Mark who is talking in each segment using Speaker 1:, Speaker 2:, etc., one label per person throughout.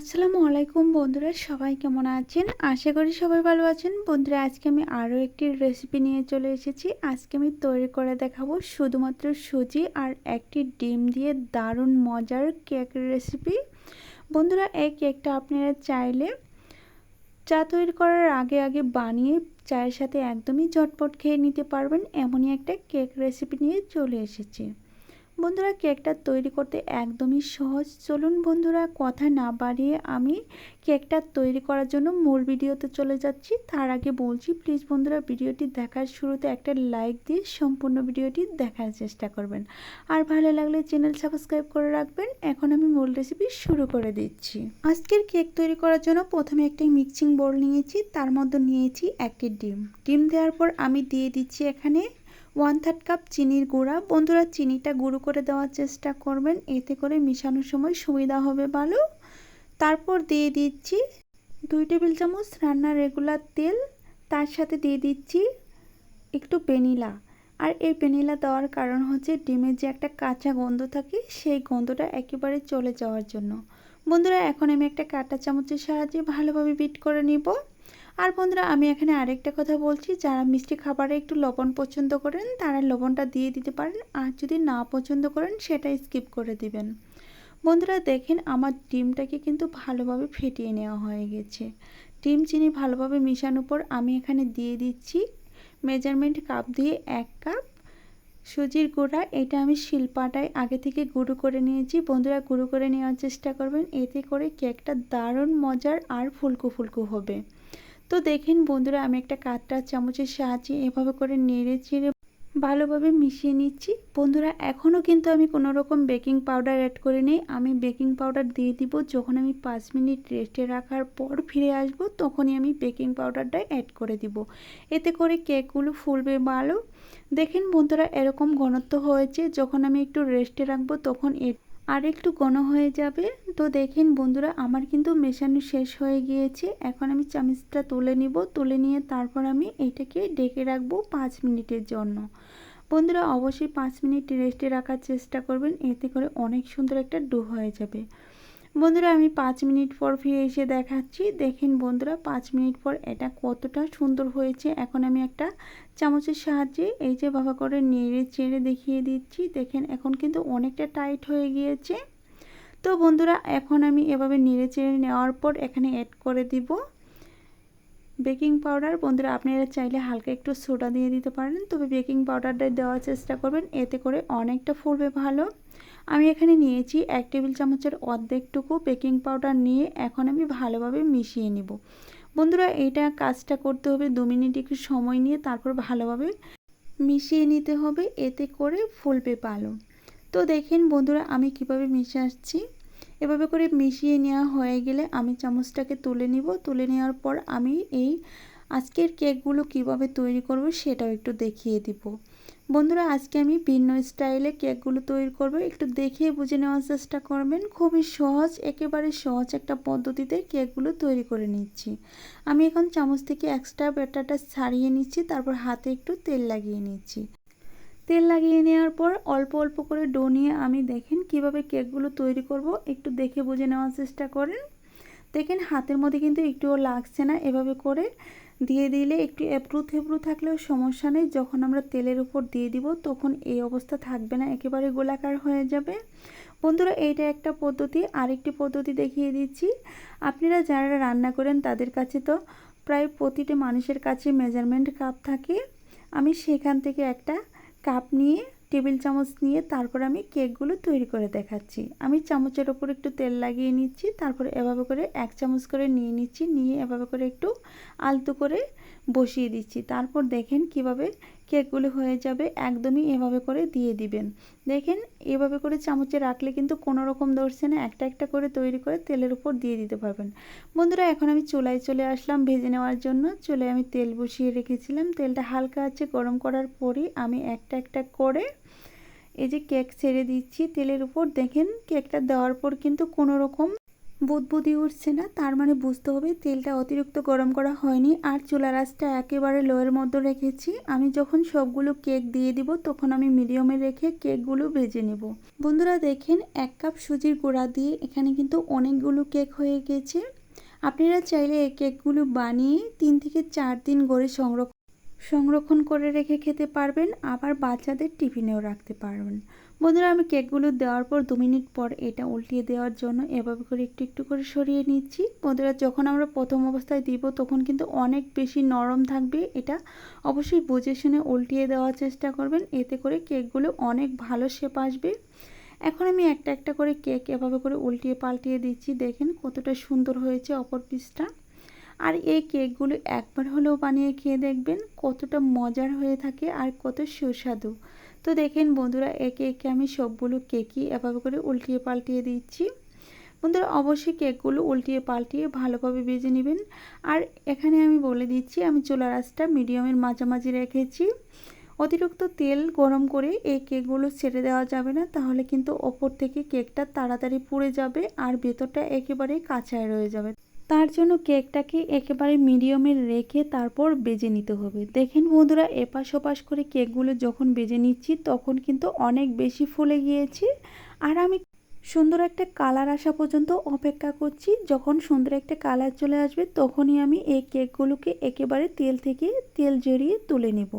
Speaker 1: আসসালামু আলাইকুম বন্ধুরা, সবাই কেমন আছেন? আশা করি সবাই ভালো আছেন। বন্ধুরা, আজকে আমি আরও একটি রেসিপি নিয়ে চলে এসেছি। আজকে আমি তৈরি করে দেখাবো শুধুমাত্র সুজি আর একটি ডিম দিয়ে দারুণ মজার কেক রেসিপি বন্ধুরা, এই কেকটা আপনারা চাইলে চা তৈরি করার আগে আগে বানিয়ে চায়ের সাথে একদমই ঝটপট খেয়ে নিতে পারবেন। এমনই একটা কেক রেসিপি নিয়ে চলে এসেছি। বন্ধুরা, কেকটা তৈরি করতে একদমই সহজ। চলুন বন্ধুরা, কথা না বাড়িয়ে আমি কেকটা তৈরি করার জন্য মূল ভিডিওতে চলে যাচ্ছি। তার আগে বলছি প্লিজ বন্ধুরা, ভিডিওটি দেখার শুরুতে একটা লাইক দিয়ে সম্পূর্ণ ভিডিওটি দেখার চেষ্টা করবেন। আর ভালো লাগলে চ্যানেল সাবস্ক্রাইব করে রাখবেন। এখন আমি মূল রেসিপি শুরু করে দিচ্ছি। আজকের কেক তৈরি করার জন্য প্রথমে একটি মিক্সিং বোল নিয়েছি। তার মধ্যে নিয়েছি একটি ডিম। ডিম দেওয়ার পর আমি দিয়ে দিচ্ছি এখানে ওয়ান থার্ড কাপ চিনির গুঁড়া। বন্ধুরা, চিনিটা গুঁড়ো করে দেওয়ার চেষ্টা করবেন। এতে করে মিশানোর সময় সুবিধা হবে ভালো। তারপর দিয়ে দিচ্ছি দুই টেবিল চামচ রান্নার রেগুলার তেল। তার সাথে দিয়ে দিচ্ছি একটু ভ্যানিলা। আর এই ভ্যানিলা দেওয়ার কারণ হচ্ছে ডিমের যে একটা কাঁচা গন্ধ থাকে, সেই গন্ধটা একেবারে চলে যাওয়ার জন্য। বন্ধুরা, এখন আমি একটা কাঁটা চামচের সাহায্যে ভালোভাবে বিট করে নিব। আর বন্ধুরা, আমি এখানে আরেকটা কথা বলছি। যারা মিষ্টি খাবারে একটু লবণ পছন্দ করেন, তারা লবণটা দিয়ে দিতে পারেন। আর যদি না পছন্দ করেন, সেটা স্কিপ করে দিবেন। বন্ধুরা, দেখেন আমার ডিমটাকে কিন্তু ভালোভাবে ফেটিয়ে নেওয়া হয়ে গেছে। ডিম, চিনি ভালোভাবে মিশানোর পর আমি এখানে দিয়ে দিচ্ছি মেজারমেন্ট কাপ দিয়ে এক কাপ সুজির গুঁড়া। এটা আমি শিল্পাটায় আগে থেকে গুঁড়ো করে নিয়েছি। বন্ধুরা, গুঁড়ো করে নেওয়ার চেষ্টা করবেন। এতে করে কেকটা দারুণ মজার আর ফুলকো ফুলকো হবে। তো দেখেন বন্ধুরা, আমি একটা কাঠটা চামচের সাহায্যে এভাবে করে নেড়ে চেড়ে ভালোভাবে মিশিয়ে নিচ্ছি। বন্ধুরা এখনও কিন্তু আমি কোনো রকম বেকিং পাউডার অ্যাড করে নিই। আমি বেকিং পাউডার দিয়ে দিব, যখন আমি পাঁচ মিনিট রেস্টে রাখার পর ফিরে আসব, তখনই আমি বেকিং পাউডারটা অ্যাড করে দিব। এতে করে কেকগুলো ফুলবে ভালো। দেখেন বন্ধুরা, এরকম ঘনত্ব হয়েছে, যখন আমি একটু রেস্টে রাখব, তখন আর একটু ঘন হয়ে যাবে। তো দেখেন বন্ধুরা, আমার কিন্তু মেশানো শেষ হয়ে গিয়েছে। এখন আমি চামিচটা তুলে নিব। তুলে নিয়ে তারপর আমি এটাকে ডেকে রাখব পাঁচ মিনিটের জন্য। বন্ধুরা, অবশ্যই পাঁচ মিনিট রেস্টে রাখার চেষ্টা করবেন। এতে করে অনেক সুন্দর একটা ডো হয়ে যাবে। বন্ধুরা, আমি পাঁচ মিনিট পর ফিরে এসে দেখাচ্ছি। দেখেন বন্ধুরা, পাঁচ মিনিট পর এটা কতটা সুন্দর হয়েছে। এখন আমি একটা চামচের সাহায্যে এই যে বাবা করে নেড়ে চেড়ে দেখিয়ে দিচ্ছি। দেখেন, এখন কিন্তু অনেকটা টাইট হয়ে গিয়েছে। তো বন্ধুরা, এখন আমি এভাবে নেড়ে চেড়ে নেওয়ার পর এখানে অ্যাড করে দিব বেকিং পাউডার বন্ধুরা, আপনারা চাইলে হালকা একটু সোডা দিয়ে দিতে পারেন। তবে বেকিং পাউডারটা দেওয়ার চেষ্টা করবেন, এতে করে অনেকটা ফুলবে ভালো। আমি এখানে নিয়েছি এক টেবিল চামচের অর্ধেকটুকু বেকিং পাউডার নিয়ে এখন আমি ভালোভাবে মিশিয়ে নিব। বন্ধুরা, এটা কাজটা করতে হবে দু মিনিট একটু সময় নিয়ে, তারপর ভালোভাবে মিশিয়ে নিতে হবে এতে করে ফুলবে ভালো তো দেখেন বন্ধুরা, আমি কীভাবে মিশাচ্ছি। এভাবে করে মিশিয়ে নেওয়া হয়ে গেলে আমি চামচটাকে তুলে নিব। তুলে নেওয়ার পর আমি এই আজকের কেকগুলো কীভাবে তৈরি করব সেটাও একটু দেখিয়ে দিব। বন্ধুরা, আজকে আমি ভিন্ন স্টাইলে কেকগুলো তৈরি করব। একটু দেখে বুঝে নেওয়ার চেষ্টা করবেন। খুবই সহজ, একেবারে সহজ একটা পদ্ধতিতে কেকগুলো তৈরি করে নিচ্ছি। আমি এখন চামচ থেকে এক্সট্রা ব্যাটারটা ছাড়িয়ে নিচ্ছি, তারপর হাতে একটু তেল লাগিয়ে নিচ্ছি। তেল লাগিয়ে নেওয়ার পর অল্প অল্প করে ডো নিয়ে আমি দেখেন কীভাবে কেকগুলো তৈরি করব। একটু দেখে বুঝে নেওয়ার চেষ্টা করেন। দেখেন হাতের মধ্যে কিন্তু একটুও লাগছে না। এভাবে করে দিয়ে দিলে একটু এপ্রু, থেপ্রু থাকলেও সমস্যা নেই। যখন আমরা তেলের উপর দিয়ে দিব তখন এই অবস্থা থাকবে না, একেবারে গোলাকার হয়ে যাবে। বন্ধুরা, এইটা একটা পদ্ধতি। আরেকটি পদ্ধতি দেখিয়ে দিচ্ছি। আপনারা যারা রান্না করেন তাদের কাছে তো প্রায় প্রতিটি মানুষের কাছে মেজারমেন্ট কাপ থাকে। আমি সেখান থেকে একটা কাপ নিয়ে টেবিল চামচ নিয়ে তারপর আমি কেকগুলো তৈরি করে দেখাচ্ছি। আমি চামচের ওপর একটু তেল লাগিয়ে নিচ্ছি, তারপর এভাবে করে এক চামচ করে নিয়ে নিচ্ছি, নিয়ে এভাবে করে একটু আলতো করে বসিয়ে দিচ্ছি। তারপর দেখেন কীভাবে কেকগুলো হয়ে যাবে, একদমই এভাবে করে দিয়ে দিবেন। দেখেন এভাবে করে চামচে রাখলে কিন্তু কোনো রকম ধরছে না, একটা একটা করে তৈরি করে তেলের উপর দিয়ে দিতে পারবেন। বন্ধুরা, এখন আমি চুলায় চলে আসলাম ভেজে নেওয়ার জন্য। চুলে আমি তেল বসিয়ে রেখেছিলাম। তেলটা হালকা আছে, গরম করার পরই আমি একটা একটা করে এই যে কেক ছেড়ে দিচ্ছি তেলের উপর। দেখেন কেকটা দেওয়ার পর কিন্তু কোনো রকম বুদবুদি উঠছে না। তার মানে বুঝতে হবে তেলটা অতিরিক্ত গরম করা হয়নি। আর চুলা রাসটা একেবারে লোয়ের মধ্যে রেখেছি। আমি যখন সবগুলো কেক দিয়ে দিব, তখন আমি মিডিয়ামে রেখে কেকগুলো ভেজে নেব। বন্ধুরা, দেখেন এক কাপ সুজির গুঁড়া দিয়ে এখানে কিন্তু অনেকগুলো কেক হয়ে গেছে। আপনারা চাইলে এই কেকগুলো বানিয়ে তিন থেকে চার দিন গড়ে সংরক্ষণ সংরক্ষণ করে রেখে খেতে পারবেন, আবার বাচ্চাদের টিফিনেও রাখতে পারবেন। বন্ধুরা, আমি কেকগুলো দেওয়ার পর দু মিনিট পর এটা উল্টিয়ে দেওয়ার জন্য এভাবে করে একটু একটু করে সরিয়ে নিচ্ছি। বন্ধুরা, যখন আমরা প্রথম অবস্থায় দিব, তখন কিন্তু অনেক বেশি নরম থাকবে। এটা অবশ্যই বুঝে শুনে উল্টিয়ে দেওয়ার চেষ্টা করবেন। এতে করে কেকগুলো অনেক ভালো শেপ আসবে। এখন আমি একটা একটা করে কেক এভাবে করে উল্টিয়ে পাল্টিয়ে দিচ্ছি। দেখেন কতটা সুন্দর হয়েছে অপর পিসটা আর এই কেকগুলো একবার হলেও বানিয়ে খেয়ে দেখবেন কতটা মজার হয়ে থাকে আর কত সুস্বাদু। তো দেখেন বন্ধুরা একে একে আমি সবগুলো কেকই এভাবে করে উল্টিয়ে পাল্টিয়ে দিচ্ছি। বন্ধুরা, অবশ্যই কেকগুলো উল্টিয়ে পাল্টিয়ে ভালোভাবে ভেজে নেবেন। আর এখানে আমি বলে দিচ্ছি, আমি চুলা রাসটা মিডিয়ামের মাঝামাঝি রেখেছি। অতিরিক্ত তেল গরম করে এই কেকগুলো ছেড়ে দেওয়া যাবে না, তাহলে কিন্তু ওপর থেকে কেকটা তাড়াতাড়ি পুড়ে যাবে আর ভেতরটা একেবারেই কাঁচায় রয়ে যাবে। তার জন্য কেকটাকে একেবারে মিডিয়ামে রেখে তারপর বেজে নিতে হবে। দেখেন বন্ধুরা, এপাশ ওপাশ করে কেকগুলো যখন বেজে নিচ্ছি, তখন কিন্তু অনেক বেশি ফুলে গিয়েছে। আর আমি সুন্দর একটা কালার আসা পর্যন্ত অপেক্ষা করছি। যখন সুন্দর একটা কালার চলে আসবে, তখনই আমি এই কেকগুলোকে একেবারে তেল থেকে তেল জড়িয়ে তুলে নেব।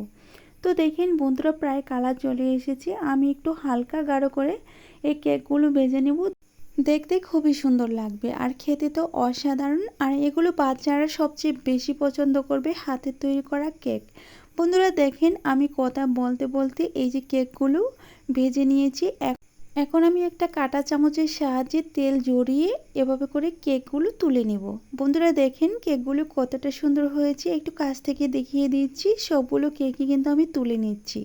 Speaker 1: তো দেখেন বন্ধুরা, প্রায় কালার চলে এসেছে। আমি একটু হালকা গাঢ় করে এই কেকগুলো ভেজে নেব। দেখতে খুবই সুন্দর লাগবে। আর খেতে তো অসাধারণ। আর এগুলো বাচ্চারা সবচেয়ে বেশি পছন্দ করবে হাতের তৈরি করা কেক। বন্ধুরা দেখেন, আমি কথা বলতে বলতে এই যে কেকগুলো ভেজে নিয়েছি। এখন আমি একটা কাটা চামচের সাহায্যে তেল জড়িয়ে এভাবে করে কেকগুলো তুলে নিব। বন্ধুরা দেখেন, কেকগুলো কতটা সুন্দর হয়েছে। একটু কাছ থেকে দেখিয়ে দিচ্ছি। সবগুলো কেকই কিন্তু আমি তুলে নিচ্ছি।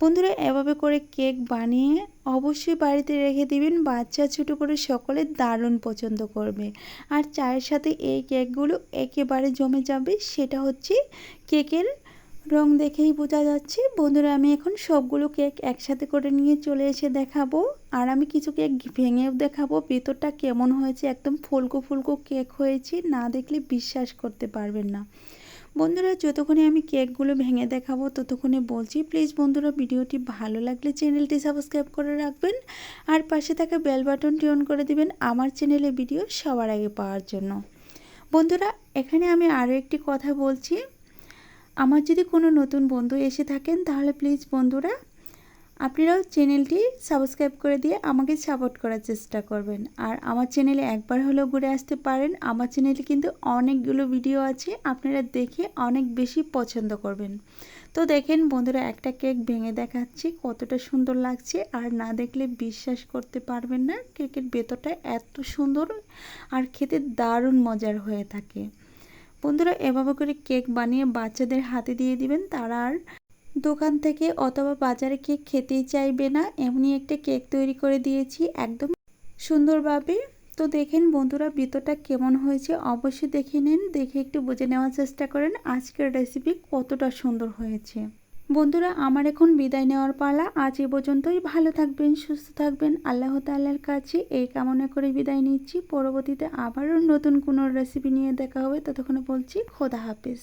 Speaker 1: বন্ধুরা, এভাবে করে কেক বানিয়ে অবশ্যই বাড়িতে রেখে দিবেন। বাচ্চা ছোটো করে সকলে দারুণ পছন্দ করবে। আর চায়ের সাথে এই কেকগুলো একেবারে জমে যাবে, সেটা হচ্ছে কেকের রং দেখেই বোঝা যাচ্ছে। বন্ধুরা, আমি এখন সবগুলো কেক একসাথে করে নিয়ে চলে এসে দেখাবো। আর আমি কিছু কেক ভেঙেও দেখাবো। ভেতরটা কেমন হয়েছে, একদম ফুলকো ফুলকো কেক হয়েছে, না দেখলে বিশ্বাস করতে পারবেন না। বন্ধুরা, যতক্ষণে আমি কেকগুলো ভেঙে দেখাবো, ততক্ষণে বলছি প্লিজ বন্ধুরা, ভিডিওটি ভালো লাগলে চ্যানেলটি সাবস্ক্রাইব করে রাখবেন আর পাশে থাকা বেল বাটনটি অন করে দিবেন আমার চ্যানেলে ভিডিও সবার আগে পাওয়ার জন্য। বন্ধুরা, এখানে আমি আরও একটি কথা বলছি। আমার যদি কোনো নতুন বন্ধু এসে থাকেন, তাহলে প্লিজ বন্ধুরা আপনারাও চ্যানেলটি সাবস্ক্রাইব করে দিয়ে আমাকে সাপোর্ট করার চেষ্টা করবেন। আর আমার চ্যানেলে একবার হলেও ঘুরে আসতে পারেন। আমার চ্যানেলে কিন্তু অনেকগুলো ভিডিও আছে, আপনারা দেখে অনেক বেশি পছন্দ করবেন। তো দেখেন বন্ধুরা, একটা কেক ভেঙে দেখাচ্ছি, কতটা সুন্দর লাগছে। আর না দেখলে বিশ্বাস করতে পারবেন না কেকের ভেতরটা এত সুন্দর আর খেতে দারুণ মজার হয়ে থাকে। বন্ধুরা, এভাবে করে কেক বানিয়ে বাচ্চাদের হাতে দিয়ে দিবেন, তারা আর দোকান থেকে অথবা বাজারে কেক খেতেই চাইবে না এমনি একটা কেক তৈরি করে দিয়েছি, একদম সুন্দরভাবে। তো দেখেন বন্ধুরা, ভিতরটা কেমন হয়েছে, অবশ্যই দেখে নিন, দেখে একটু বুঝে নেওয়ার চেষ্টা করেন আজকের রেসিপি কতটা সুন্দর হয়েছে। বন্ধুরা, আমার এখন বিদায় নেওয়ার পালা, আজ এ পর্যন্তই, ভালো থাকবেন, সুস্থ থাকবেন, আল্লাহ তাল্লার কাছে এই কামনা করে বিদায় নিচ্ছি, পরবর্তীতে আবারও নতুন কোনো রেসিপি নিয়ে দেখা হবে, ততক্ষণে বলছি, খোদা হাফিজ।